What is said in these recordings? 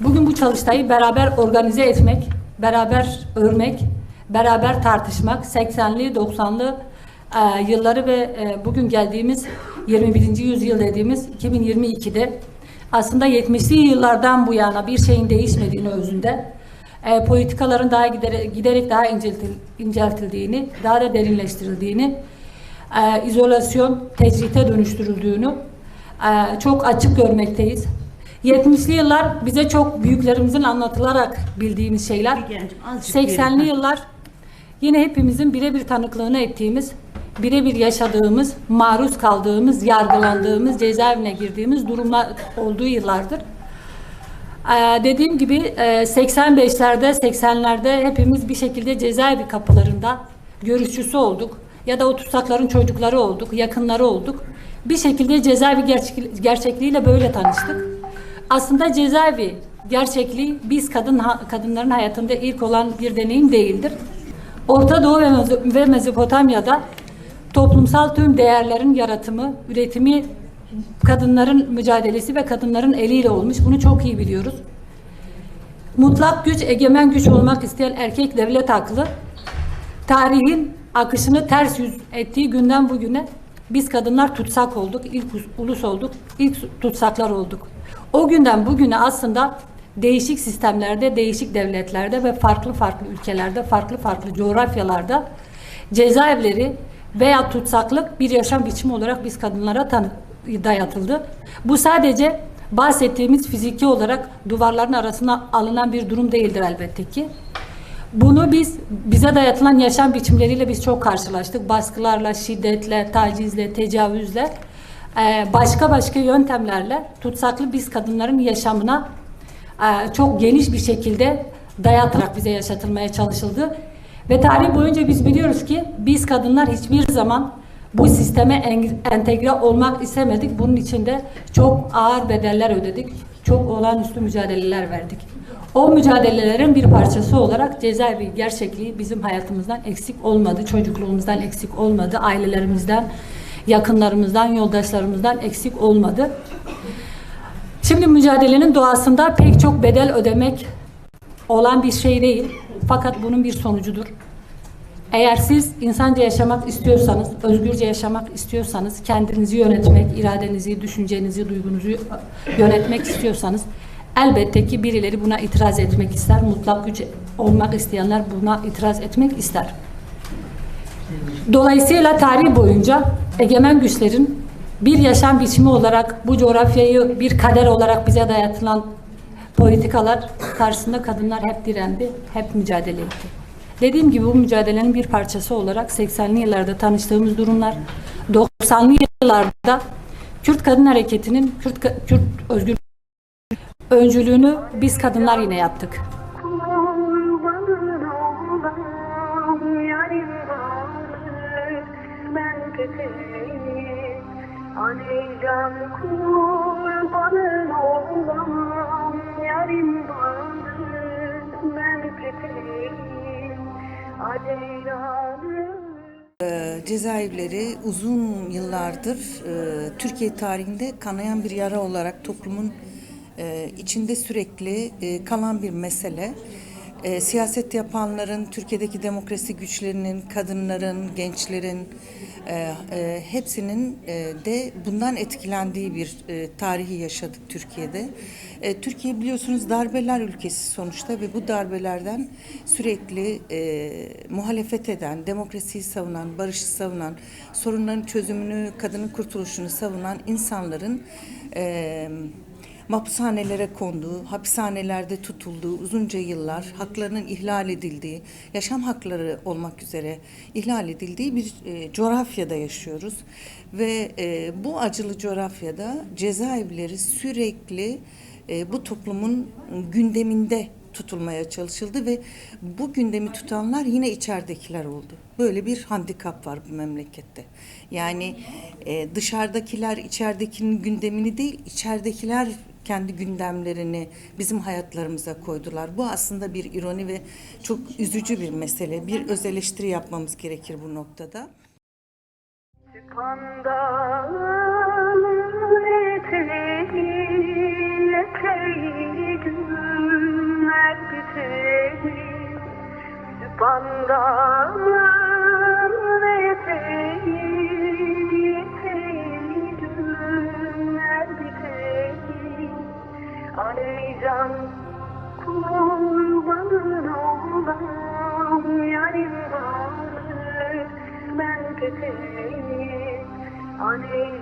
Bugün bu çalıştayı beraber organize etmek, beraber örmek, beraber tartışmak, 80'li 90'lı e, yılları ve e, bugün geldiğimiz 21. yüzyıl dediğimiz 2022'de aslında 70'li yıllardan bu yana bir şeyin değişmediğini özünde e, politikaların daha giderek, giderek daha inceltil, inceltildiğini, daha da derinleştirildiğini, e, izolasyon tecrite dönüştürüldüğünü e, çok açık görmekteyiz. 70'li yıllar bize çok büyüklerimizin anlatılarak bildiğimiz şeyler. Figencim, azıcık 80'li geri. yıllar yine hepimizin birebir tanıklığını ettiğimiz, birebir yaşadığımız, maruz kaldığımız, yargılandığımız, cezaevine girdiğimiz durumlar olduğu yıllardır. Ee, dediğim gibi e, 85'lerde, 80'lerde hepimiz bir şekilde cezaevi kapılarında görüşçüsü olduk. Ya da o tutsakların çocukları olduk, yakınları olduk. Bir şekilde cezaevi gerçek, gerçekliğiyle böyle tanıştık. Aslında cezaevi gerçekliği biz kadın kadınların hayatında ilk olan bir deneyim değildir. Orta Doğu ve, Mezo- ve Mezopotamya'da toplumsal tüm değerlerin yaratımı, üretimi kadınların mücadelesi ve kadınların eliyle olmuş. Bunu çok iyi biliyoruz. Mutlak güç, egemen güç olmak isteyen erkek devlet aklı tarihin akışını ters yüz ettiği günden bugüne biz kadınlar tutsak olduk, ilk us- ulus olduk, ilk tutsaklar olduk. O günden bugüne aslında değişik sistemlerde, değişik devletlerde ve farklı farklı ülkelerde, farklı farklı coğrafyalarda cezaevleri veya tutsaklık bir yaşam biçimi olarak biz kadınlara tanı dayatıldı. Bu sadece bahsettiğimiz fiziki olarak duvarların arasına alınan bir durum değildir elbette ki. Bunu biz bize dayatılan yaşam biçimleriyle biz çok karşılaştık. Baskılarla, şiddetle, tacizle, tecavüzle, başka başka yöntemlerle tutsaklı biz kadınların yaşamına çok geniş bir şekilde dayatılarak bize yaşatılmaya çalışıldı. Ve tarih boyunca biz biliyoruz ki biz kadınlar hiçbir zaman bu sisteme en- entegre olmak istemedik. Bunun için de çok ağır bedeller ödedik. Çok olağanüstü mücadeleler verdik. O mücadelelerin bir parçası olarak cezaevi gerçekliği bizim hayatımızdan eksik olmadı. Çocukluğumuzdan eksik olmadı. Ailelerimizden, yakınlarımızdan, yoldaşlarımızdan eksik olmadı. Şimdi mücadelenin doğasında pek çok bedel ödemek olan bir şey değil. Fakat bunun bir sonucudur. Eğer siz insanca yaşamak istiyorsanız, özgürce yaşamak istiyorsanız, kendinizi yönetmek, iradenizi, düşüncenizi, duygunuzu yönetmek istiyorsanız elbette ki birileri buna itiraz etmek ister. Mutlak güç olmak isteyenler buna itiraz etmek ister. Dolayısıyla tarih boyunca egemen güçlerin bir yaşam biçimi olarak bu coğrafyayı bir kader olarak bize dayatılan politikalar karşısında kadınlar hep direndi, hep mücadele etti. Dediğim gibi bu mücadelenin bir parçası olarak 80'li yıllarda tanıştığımız durumlar, 90'lı yıllarda Kürt Kadın Hareketi'nin Kürt, Kürt özgür öncülüğünü biz kadınlar yine yaptık. Aleycan kurbanın olam yarim vardır ben peteğim Aleycan'ım Ee, Cezaevleri uzun yıllardır e, Türkiye tarihinde kanayan bir yara olarak toplumun e, içinde sürekli e, kalan bir mesele. Siyaset yapanların, Türkiye'deki demokrasi güçlerinin, kadınların, gençlerin e, e, hepsinin e, de bundan etkilendiği bir e, tarihi yaşadık Türkiye'de. E, Türkiye biliyorsunuz darbeler ülkesi sonuçta ve bu darbelerden sürekli e, muhalefet eden, demokrasiyi savunan, barışı savunan, sorunların çözümünü, kadının kurtuluşunu savunan insanların e, mahpushanelere konduğu, hapishanelerde tutulduğu uzunca yıllar, haklarının ihlal edildiği, yaşam hakları olmak üzere ihlal edildiği bir e, coğrafyada yaşıyoruz. Ve e, bu acılı coğrafyada cezaevleri sürekli e, bu toplumun gündeminde tutulmaya çalışıldı ve bu gündemi tutanlar yine içeridekiler oldu. Böyle bir handikap var bu memlekette. Yani e, dışarıdakiler içeridekinin gündemini değil, içeridekiler kendi gündemlerini bizim hayatlarımıza koydular. Bu aslında bir ironi ve çok üzücü bir mesele. Bir öz eleştiri yapmamız gerekir bu noktada. Pandanın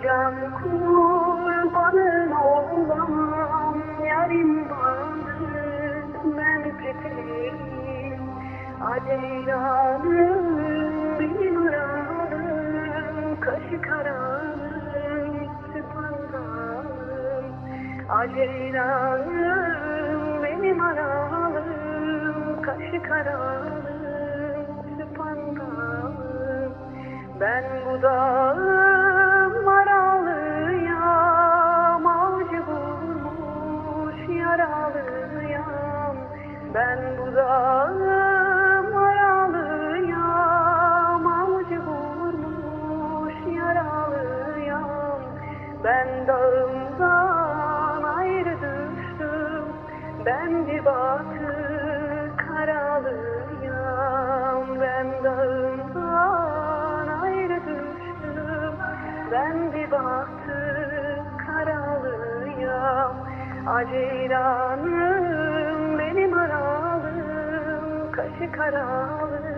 Arayacağım kurbanın olam yarim varır ben köteyim Aceylanım benim aranım kaşı kararım süphandarım Aceylanım benim aralım kaşı kararım süphandarım Ben bu dağım yaralıyam Ben bu dağım aralıyam avcı bulmuş yaralıyam Ben dağımdan ayrı düştüm. Ben bir batı karalıyam Ben dağımdan ayrı düştüm. Ben bir batı karalıyam Aceylanım benim aralım Kaşı karalı